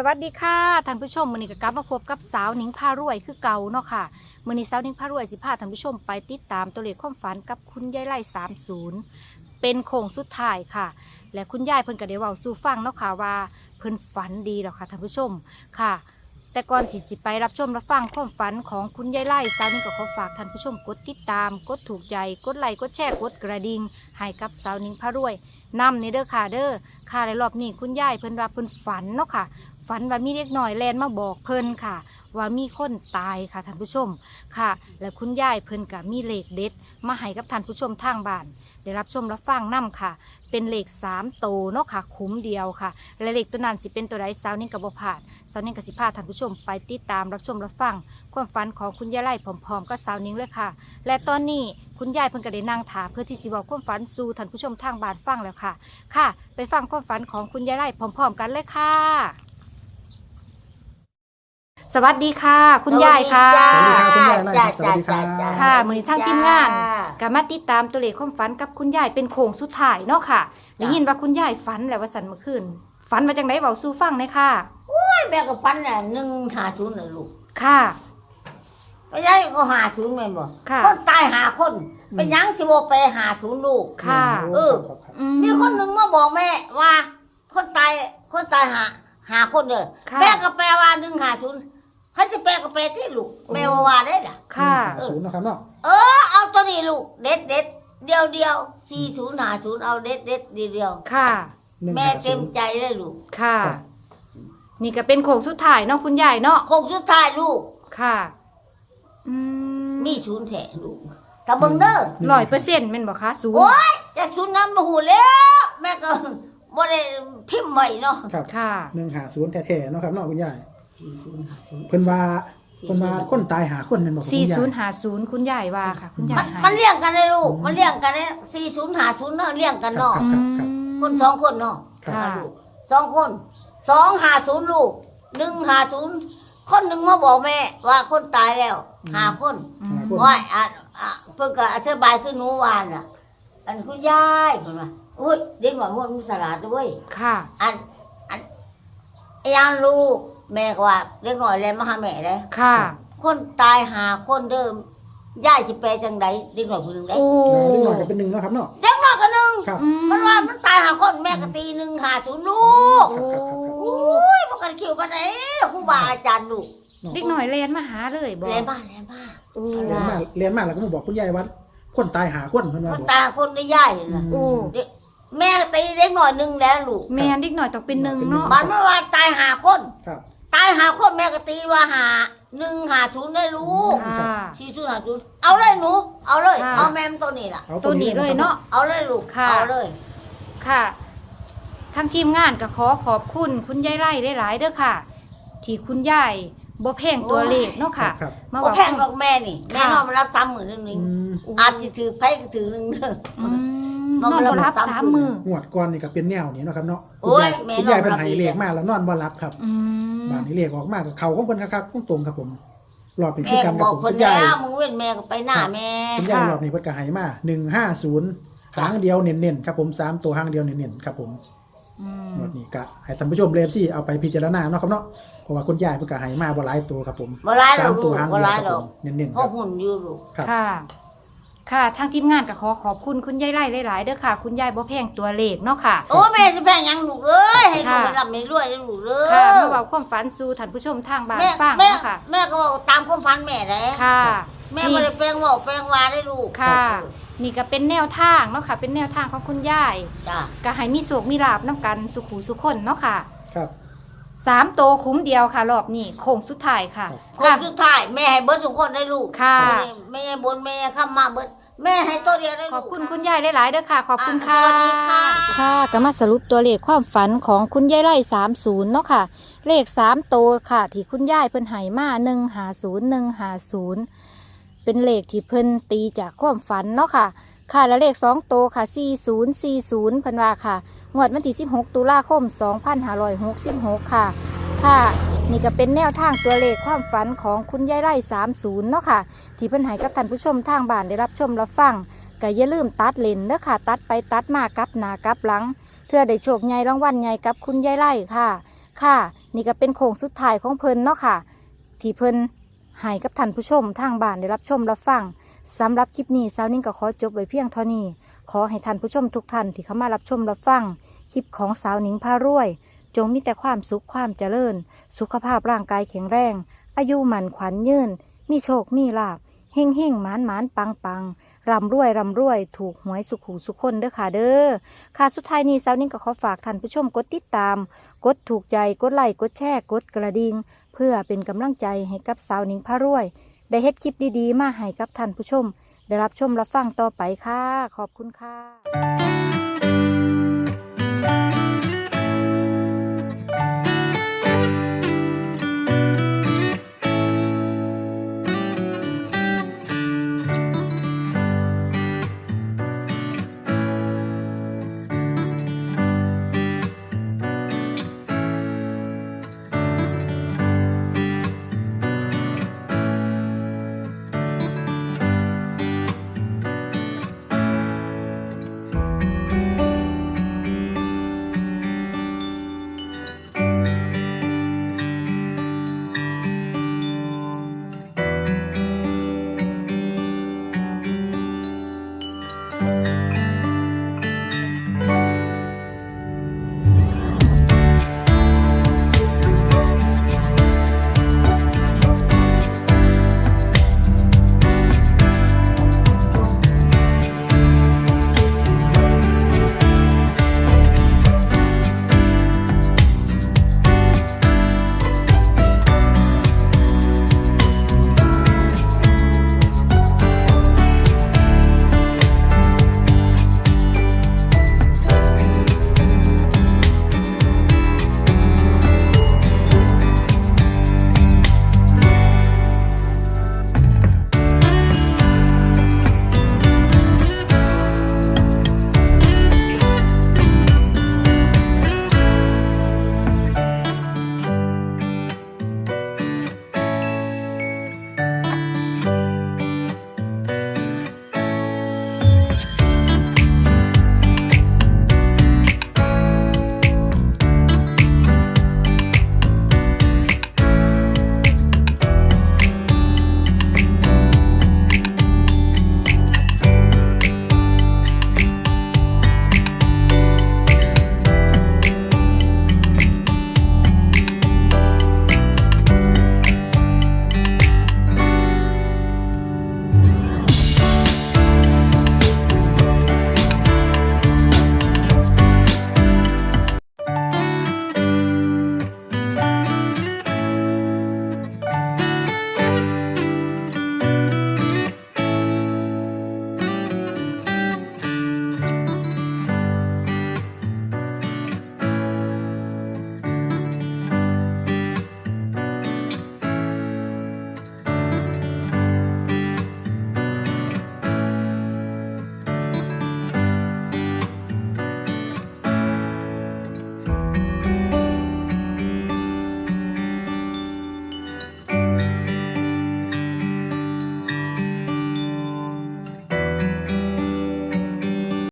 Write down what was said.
สวัสดีค่ะท่านผู้ชมมือนี้ก็กลับมาพบกับสาวหนิงพารวยคือเก่าเนาะค่ะมือนี้สาวหนิงพารวยสิพาท่านผู้ชมไปติดตามตัวเลขความฝันกับคุณยายไล่30เป็นโค้งสุดท้ายค่ะ และคุณยายเพิ่นก็ได้เว้าสู่ฟังเนาะค่ะว่าเพิ่นฝันดีแล้วค่ะท่านผู้ชมค่ะ แต่ก่อนที่สิไปรับชมรับฟังความฝันของคุณยายไล่สาวหนิงก็ขอฝากท่านผู้ชมกดติดตาม กดถูกใจกดไลค์กดแชร์กดกระดิ่งให้กับสาวหนิงพารวยนำในเด้อค่ะเด้อค่ะในรอบนี้คุณยายเพิ่นว่าเพิ่นฝันเนาะค่ะ ฝันว่ามีเด็กหน่อยแลนมาบอกเพิ่นค่ะ ว่ามีคนตายค่ะท่านผู้ชมค่ะ และคุณยายเพิ่นกับมีเลขเด็ด มาให้กับท่านผู้ชมทางบ้านได้รับชมรับฟังนํค่ะ เป็นเลขสามโตเนาะค่ะคุ้มเดียวค่ะ และเลขตัวนั้นสิเป็นตัวใดสาวนิ่งกับบพลาดสาวนิ่งกับสิพาท่านผู้ชมไปติดตามรับชมรับฟังความฝันของคุณยายไล่พร้อมๆกับสาวนิ่งเลยค่ะ และตอนนี้คุณยายเพิ่นก็ได้นั่งถามเพื่อที่สิบอกความฝันสู่ท่านผู้ชมทางบ้านฟังแล้วค่ะ ค่ะ ไปฟังความฝันของคุณยายไล่พร้อมๆกันเลยค่ะ สวัสดีค่ะ คุณยายค่ะ สวัสดีครับคุณยายไล่ครับสวัสดีครับ จ้าค่ะมือทั้งทีมงานกามาติดตามตัวเลขความฝันกับคุณยายเป็นโค้งสุดท้ายเนาะค่ะได้ยินว่าคุณยายฝันแล้วว่าสันเมื่อคืนฝันมาจากไหนเบาสู้ฟังเลยค่ะ แม่ก็ฟันน่ะหนึ่งหาศูนย์น่ะลูกค่ะไปย้ายก็หาศูนย์แม่นบ่ค่ะ คนตายหาคน เป็นหยังสิบ่ไปหาศูนย์ลูก ค่ะ เออ อื มีคนหนึ่งมาบอกแม่ว่า คนตายคนตายหาหาคนเด้อค่ะ แม่ก็แปลว่าหนึ่งหาศูนย์ เขาจะแปลก็แปลที่ลูกแม่ว่าว่าได้ล่ะ ค่ะศูนย์นะครับเนาะเออ เอาตัวนี้ลูก เด็ดเด็ดเดียวเดียวสี่ศูนย์หาศูนย์เอาเด็ดเด็ดเดียวเดียวค่ะ หนึ่งแม่หาเต็ศูมนย์ ใจเลยลูกค่ะนี่ก็เป็นโค้งสุดท้ายเนาะคุณยายเนาะ คงสุดท้ายลูก ค่ะ อืมมีศูนย์แถลูกตะเบิงเด้อร้อยเปอร์เซ็นต์เป็นบอกคะศูนโอ้ย์ยจะศูนย์น้ำมาหูแล้ว แม่ก็บ่ได้พิมพ์ไว้เนาะครับค่ะ หนึ่งหาศูนย์แท้ๆเนาะครับเนาะคุณยาย เพิ่นว่าเพิ่นว่าคนตายหาคนเป็นบอกคุณสี่ยาศูยนย์หาศูนย์คุณยายว่าค่ะ คุณยามัยนให้มันเลี้ยงกันได้ลูก มันเลี้ยงกันได้สี่ศูนย์หาศูนย์เนาะเลี้ยงกันเนาะ อืม คนสองคนเนาะครับ ค่ะ ลูกสองคนสองหาศูนย์ลูกหนึ่งหาศูนย์คนหนึ่งมาบอกแม่ว่าคนตายแล้วหาคนอืมว่าอะอะเพิ่นก็อธิบายขึ้นหนูวานอะ อันคุณยายเพิ่นว่าอุ้ยเด็กหน่อยมันมีสลาดด้วยค่ะ อันอันไอ้ยานลูก แม่ก็ว่าเด็กหน่อยเลยมาหาแม่เลยค่ะ คนตายหาคนเดิมย่ายสิแปลจังไดเด็กหน่อยคนหนึ่งได้โอ้เออนิดหน่อยก็เป็นหนึ่งเนาะครับเนาะเด็กหน่อยก็หนึ่งครับ อืมันว่ามันตายหาคนแม่ก็ตีหนึ่งหาศูนย์ลูกโอ้อุ้ยมันกันคิวกันไหนครูบาอาจารย์ลูกเด็กหน่อยเรียนมาหาเลยบอกเรียนบ้านเรียนบ้าน โอ้เรียนมาเรียนมาแล้วก็มาบอกคุณยายว่าคนตายหาคนเพิ่นว่าคนบอกตายคนได้ย่ายเลยนะโอ้แม่ตีเด็กหน่อยหนึ่งแล้วลูกแม่เด็กหน่อยต้องเป็นหนึ่งเนาะ มันไม่ว่าตายหาคน ครับตาย หาคนแม่ก็ตีว่าหาหนึ่งหาศูนย์ได้ลูกค่ะสี่ศูนย์หาศูนย์เอาเลยหนู เอาเลยค่ะเอาแมมตัวนี้ล่ะ เอาตัวนี้เลยเนาะ เอาเลยลูกค่ะ เอาเลย ค่ะทางทีมงานก็ขอขอบคุณคุณยายไร่หลายๆเด้อค่ะ ที่คุณยายบ่แพงตัวเลขเนาะค่ะ ครับ มาโอ้บอกแพงหรอกแม่นี่แม่นอนมารับสามหมื่นหนึ่งอืนึงมอาจสิถือไพ่ก็ถือหนึ่งเด้อ อืมนอนบ่รับสามมืองวดก่อนนี่ก็เป็นแนวนี้เนาะครับเนาะโอ้ยคุณยายแม่คุณยายเป็นนอนบ่รับไหอีกเลขมาแล้วนอนบ่รับครับ อืม บานนี้เลขออกมากับเขาของเพิ่นครับตรงๆครับผมรอบนี้คืแม่อกัก็นบกับอกผมคนคุณยายแล้วมึงเว้นแม่ก็ไปหน้าแม่ คุณยายรอบนี้เพิ่นก็ให้มา150หางเดียวเน้นๆครับผมสามตัวหางเดียวเน้นๆครับผม อืมงวดนี้ก็ให้ท่านผู้ชมเลฟซี่เอาไปพิจารณาเนาะครับเนาะเพราะว่าคุณยายเพิ่นก็ให้มาบ่หลายตัวครับผมบ่ร้ายหรสาอมกตัลูวกหางบ่เดียวร้ายคหรรัอบกผมเน้นๆพ่คอรับหุ่นอยู่ลูกครับค่ะ ค่ะทางทีมงานก็ขอขอบคุณคุณยายไร่หลายๆเด้อค่ะ คุณยายบ่แพงตัวเลขเนาะค่ะ โอ้แม่จะแพงหยังลูกเอ้ยให้ลูกค่ะไปรับไม่รวยเลยลูกเอ้ค่ะยมาเว้าความฝันสู่ท่านผู้ชมทางบ้านแม่ฟังแม่เนาะค่ะ แม่ก็บอกตามความฝันแม่เลยค่ะ แม่ไม่ได้แปลงบอกแปลงวาได้ลูกค่ะ นี่ก็เป็นแนวทางเนาะค่ะ เป็นแนวทางของคุณยายจ้ะก็ให้มีโศกมีลาบน้ำกันสุขูสุคนเนาะค่ะครับ สามโตวคุ้มเดียวค่ะ รอบนี้โค้งสุดท้ายค่ะคนค่ะ สุดท้ายแม่ให้เบิร์ดทุกคนได้ลูกค่ะ แม่ให้บนแม่ให้ข้ามมาเบิร์ด แม่ให้ตัวเดียวได้ลูกขอบคุณคุณยายหลายๆเด้อค่ะ ขอบคุณอะค่ะ สวัสดีค่ะ ค่ะก็มาสรุปตัวเลขความฝันของคุณยายไร่สามศูนย์เนาะค่ะ เลขสามโตวค่ะ ที่คุณยายเพิ่นใหายมาหนึ่งหาศูนย์หนึ่งหาศูนย์เป็นเลขที่เพิ่นตีจากความฝันเนาะค่ะ ค่ะและเลขสองโตวค่ะสี่ศูนย์สี่ศูนย์เพิ่นว่าค่ะ งวดวันที่สิบหกตุลาคมสองพันห้าร้อยหกสิบหกค่ะ ค่ะ นี่ก็เป็นแนวทางตัวเลขความฝันของคุณยายไร่สามศูนย์เนาะค่ะ ที่เพิ่นให้กับท่านผู้ชมทางบ้านได้รับชมรับฟังก็อย่าลืมตัดเลนเด้อค่ะ ตัดไปตัดมากลับหน้ากลับหลังเพื่อได้โชคใหญ่รางวัลใหญ่กับคุณยายไล่ค่ะ ค่ะ นี่ก็เป็นโค้งสุดท้ายของเพิ่นเนาะค่ะ ที่เพิ่นให้กับท่านผู้ชมทางบ้านได้รับชมรับฟังสำหรับคลิปนี้สาวนิ่งก็ขอจบไว้เพียงเท่านี้ ขอให้ท่านผู้ชมทุกท่านที่เข้ามารับชมรับฟังคลิปของสาวนิ่งพารวย จงมีแต่ความสุขความเจริญ สุขภาพร่างกายแข็งแรง อายุหมันขวัญยืน มีโชคมีลาบเฮ่งเฮ่งหมานหมานปังปังร่ำรวยร่ำรวย ถูกหวยสุขหูสุขคนเด้อค่ะเด้อค่ะสุดท้ายนี้สาวนิ่งก็ขอฝากท่านผู้ชมกดติดตาม กดถูกใจกดไลค์กดแชร์กดกระดิ่งเพื่อเป็นกำลังใจให้กับสาวนิ่งพารวย ได้เฮ็ดคลิปดีๆ มาให้กับท่านผู้ชม ได้รับชมรับฟังต่อไปค่ะ ขอบคุณค่ะ